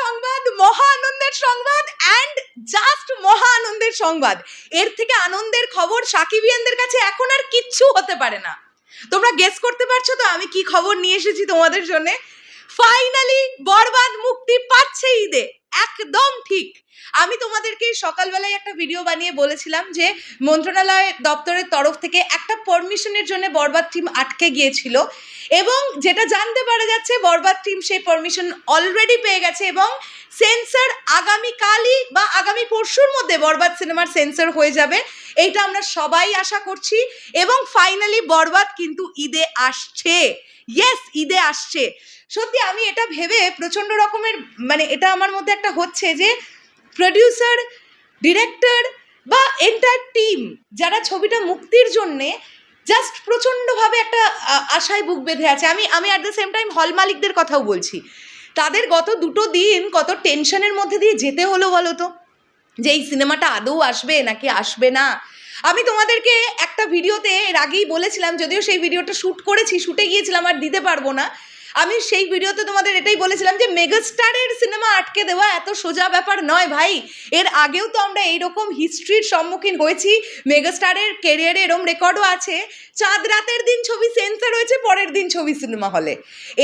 সংবাদ, মহা আনন্দের সংবাদ অ্যান্ড জাস্ট মহা আনন্দের সংবাদ। এর থেকে আনন্দের খবর সাকিবিয়ানদের কাছে এখন আর কিচ্ছু হতে পারে না। তোমরা গেস করতে পারছ তো আমি কি খবর নিয়ে এসেছি তোমাদের জন্যে? ফাইনালি বরবাদ মুক্তি পাচ্ছে ঈদে। একদম ঠিক। আমি তোমাদেরকে সকালবেলায় একটা ভিডিও বানিয়ে বলেছিলাম যে, মন্ত্রণালয় দপ্তরের তরফ থেকে একটা পারমিশনের জন্য বরবাদ টিম আটকে গিয়েছিল এবং যেটা জানতে পারা যাচ্ছে, বরবাদ টিম সেই পারমিশন অলরেডি পেয়ে গেছে এবং সেন্সর আগামীকালই বা আগামী পরশুর মধ্যে বরবাদ সিনেমার সেন্সর হয়ে যাবে, এইটা আমরা সবাই আশা করছি। এবং ফাইনালি বরবাদ কিন্তু ঈদে আসছে। ইয়েস ঈদে আসছে। সত্যি আমি এটা ভেবে প্রচণ্ড রকমের মানে এটা আমার মধ্যে একটা হচ্ছে যে প্রডিউসার ডিরেক্টর বা এন্টার টিম যারা ছবিটা মুক্তির জন্যে জাস্ট প্রচণ্ডভাবে একটা আশায় বুক বেঁধে আছে। আমি আমি অ্যাট দ্য সেম টাইম হল মালিকদের কথাও বলছি। তাদের গত দুটো দিন কত টেনশনের মধ্যে দিয়ে যেতে হলো বলো তো? যে এই সিনেমাটা আদৌ আসবে নাকি আসবে না? আমি তোমাদেরকে একটা ভিডিওতে এর আগেই বলেছিলাম, যদিও সেই ভিডিওটা শ্যুট করেছি শ্যুটে গিয়েছিলাম, আর দিতে পারব না। আমি সেই ভিডিওতে তোমাদের এটাই বলেছিলাম যে মেগাস্টারের সিনেমা আটকে দেওয়া এত সোজা ব্যাপার নয় ভাই। এর আগেও তো আমরা এইরকম হিস্ট্রির সম্মুখীন হয়েছি। মেগাস্টারের কেরিয়ারে এরম রেকর্ডও আছে। চাঁদ রাতের দিন ছবি সেন্সার হয়েছে, পরের দিন ছবি সিনেমা হলে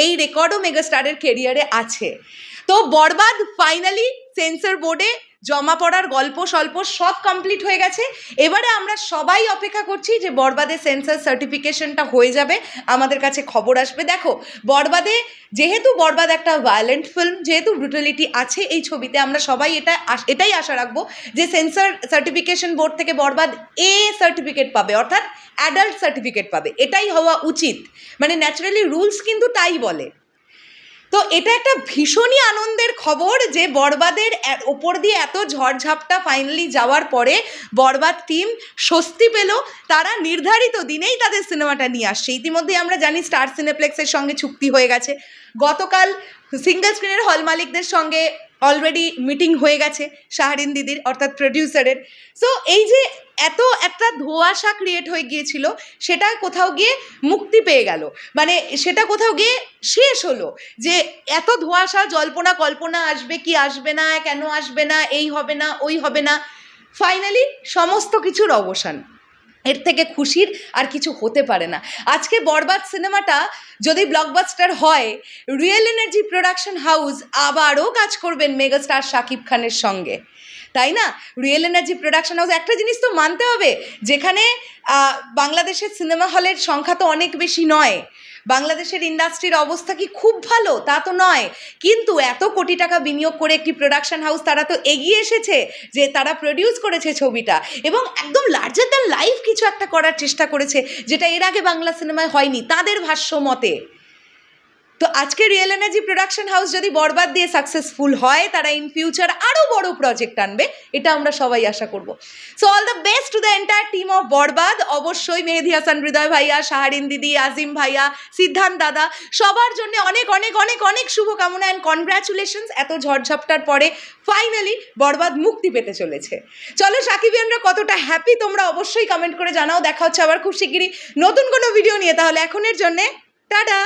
এই রেকর্ডও মেগাস্টারের কেরিয়ারে আছে। তো বরবাদ ফাইনালি সেন্সর বোর্ডে জমা পড়ার গল্প স্বল্প সব কমপ্লিট হয়ে গেছে। এবারে আমরা সবাই অপেক্ষা করছি যে বরবাদে সেন্সার সার্টিফিকেশনটা হয়ে যাবে, আমাদের কাছে খবর আসবে। দেখো বরবাদে যেহেতু বরবাদ একটা ভায়োলেন্ট ফিল্ম যেহেতু ব্রুটালিটি আছে এই ছবিতে, আমরা সবাই এটা এটাই আশা রাখব যে সেন্সর সার্টিফিকেশন বোর্ড থেকে বরবাদ এ সার্টিফিকেট পাবে, অর্থাৎ অ্যাডাল্ট সার্টিফিকেট পাবে। এটাই হওয়া উচিত। মানে ন্যাচারালি রুলস কিন্তু তাই বলে। তো এটা একটা ভীষণই আনন্দের খবর যে বরবাদের ওপর দিয়ে এত ঝড়ঝাপটা ফাইনালি যাওয়ার পরে বরবাদ টিম স্বস্তি পেল। তারা নির্ধারিত দিনেই তাদের সিনেমাটা নিয়ে আসছে। ইতিমধ্যে আমরা জানি স্টার সিনেপ্লেক্সের সঙ্গে চুক্তি হয়ে গেছে। গতকাল সিঙ্গেল স্ক্রিনের হল মালিকদের সঙ্গে অলরেডি মিটিং হয়ে গেছে শাহরিন দিদির, অর্থাৎ প্রডিউসারের সো এই যে এত একটা ধোঁয়াশা ক্রিয়েট হয়ে গিয়েছিল, সেটা কোথাও গিয়ে মুক্তি পেয়ে গেল। মানে সেটা কোথাও গিয়ে শেষ হলো যে এত ধোঁয়াশা, জল্পনা, কল্পনা আসবে কি আসবে না, কেন আসবে না, এই হবে না, ওই হবে না। ফাইনালি সমস্ত কিছুর অবসান। এর থেকে খুশির আর কিছু হতে পারে না। আজকে বরবাদ সিনেমাটা যদি ব্লকবাস্টার হয় রিয়েল এনার্জি প্রোডাকশন হাউস আবারও কাজ করবেন মেগাস্টার শাকিব খানের সঙ্গে। তাই না? রিয়েল এনার্জি প্রোডাকশন হাউস একটা জিনিস তো মানতে হবে, যেখানে বাংলাদেশের সিনেমা হলের সংখ্যা তো অনেক বেশি নয়। বাংলাদেশের ইন্ডাস্ট্রির অবস্থা কি খুব ভালো? তা তো নয়। কিন্তু এত কোটি টাকা বিনিয়োগ করে একটি প্রোডাকশন হাউস তারা তো এগিয়ে এসেছে যে তারা প্রডিউস করেছে ছবিটা এবং একদম লার্জার দ্যান লাইফ কিছু একটা করার চেষ্টা করেছে যেটা এর আগে বাংলা সিনেমায় হয়নি। তাদের ভাষ্য মতে তো আজকে রিয়েল এনার্জি প্রোডাকশন হাউস যদি বরবাদ দিয়ে সাকসেসফুল হয়, তারা ইন ফিউচার আরও বড় প্রজেক্ট আনবে, এটা আমরা সবাই আশা করব। So all the best to the entire team of Borbaad. অবশ্যই মেহেদি হাসান, হৃদয় ভাইয়া, শাহারিন দিদি, আজিম ভাইয়া সিদ্ধান্ত দাদা, সবার জন্য অনেক অনেক অনেক অনেক শুভকামনা অ্যান্ড কনগ্রাচুলেশনস এত ঝড়ঝাপটার পরে ফাইনালি বরবাদ মুক্তি পেতে চলেছে। চলো সাকিবিয়ানরা কতটা হ্যাপি তোমরা অবশ্যই কমেন্ট করে জানাও। দেখা হচ্ছে আবার খুব শিগগিরই নতুন কোনো ভিডিও নিয়ে। তাহলে এখনের জন্যে টাটা।